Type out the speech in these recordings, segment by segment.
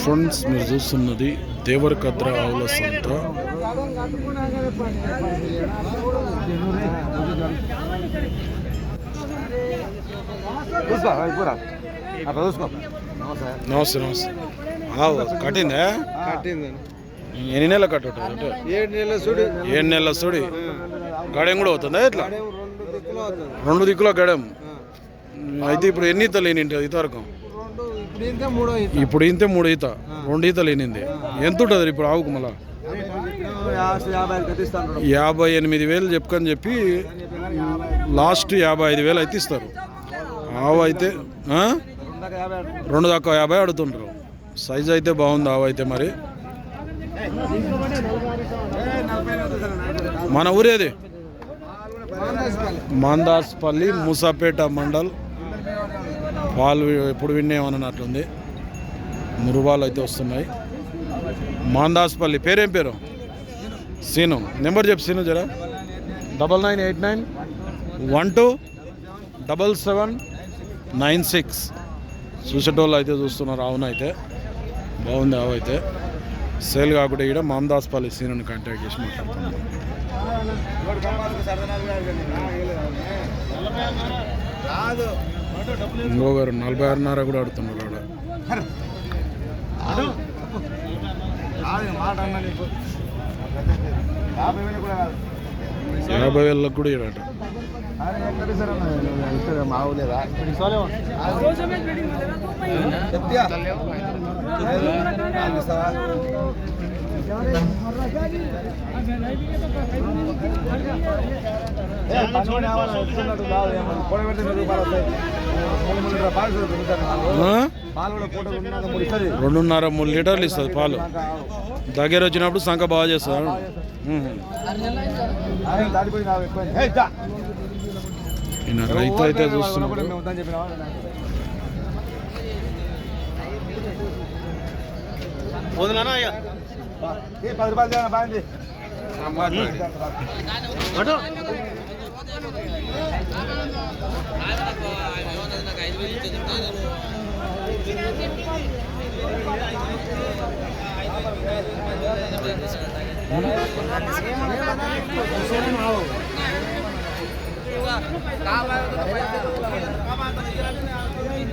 Friends మీరు చూస్తున్నది దేవరకద్ర ఆవుల సంత. నమస్తే నమస్తే. కట్టిందా? ఎన్ని నెలల కట్టు అంటే? ఏడు నెలల సుడి. ఏడు నెలల సుడి. గడెం కూడా అవుతుందా ఇట్లా రెండు దిక్కులు గడెం. అయితే ఇప్పుడు ఎన్ని ఈతలు లేనింటి ఇంతవరకు? ఇప్పుడు ఇంతే మూడో ఈత. ఈత రెండు ఈతలు లేనింది ఎంత ఉంటుంది ఇప్పుడు ఆవుకు మళ్ళా యాభై ఎనిమిది వేలు చెప్పుకొని చెప్పి లాస్ట్ యాభై ఐదు వేలు అయితే ఇస్తారు ఆవు అయితే. రెండు దాకా యాభై అడుగుతుంటారు సైజ్ అయితే బాగుంది ఆవు అయితే మరి. మన ఊరేది. మందాస్పల్లి మూసాపేట మండల్ పాలు ఎప్పుడు విన్నేమన్నట్లుంది మురుబాలు అయితే వస్తున్నాయి. మాందాస్పల్లి పేరేం పేరు? సీను. నెంబర్ చెప్పు సీను జరా. Double nine eight nine. One two double seven nine six. చూసేటోళ్ళు అయితే చూస్తున్నారు అవును అయితే. బాగుంది ఆవు అయితే. సేల్ కాకుండా ఇక్కడ మామదాస్పల్లి సీనుని కాంటాక్ట్ చేసి మాట్లాడుతున్నాం. రాదు ఇంకో గారు నలభై ఆరున్నర కూడా ఆడుతున్నారు ఆడ. యాభై వేలు కూడా కాదు. యాభై వేలకు కూడా ఇడట అరే రెండున్నర మూడు లీటర్లు ఇస్తుంది పాలు. దగ్గర వచ్చినప్పుడు సంఖ బాగా చేస్తారు రైతు అయితే చూస్తున్నాడు? ఏ, పది రూపాయలు బాగుంది.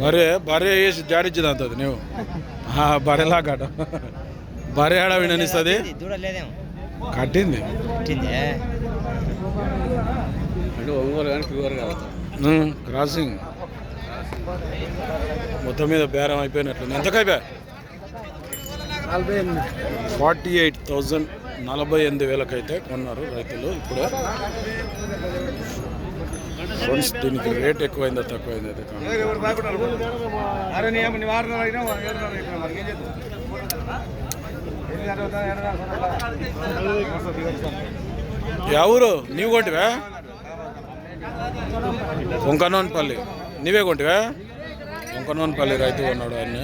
బరే బరే వేసి జాడిచ్చింది అంతది నువ్వు ఆ, బరెలా కాట బరే కట్టింది. ఉమ్, క్రాసింగ్. మొత్తం మీద బేరం అయిపోయినట్లు ఎంతకైపోయా నలభై ఎనిమిది ఫార్టీ ఎయిట్ థౌజండ్ నలభై ఎనిమిది వేలకైతే కొన్నారు రైతులు ఇప్పుడే. ఫ్రెండ్స్ దీనికి రేట్ ఎక్కువైందా తక్కువైందా అయితే ಯಾವೂರು? ನೀವು ಕೊಟ್ಟಿವೆ? ಪಲ್ಲಿ ನೀವೇ ಕೊಟ್ಟಿವೆ? ಪಲ್ಲಿ ರೈತ ನೋಡು ಅನ್ನ.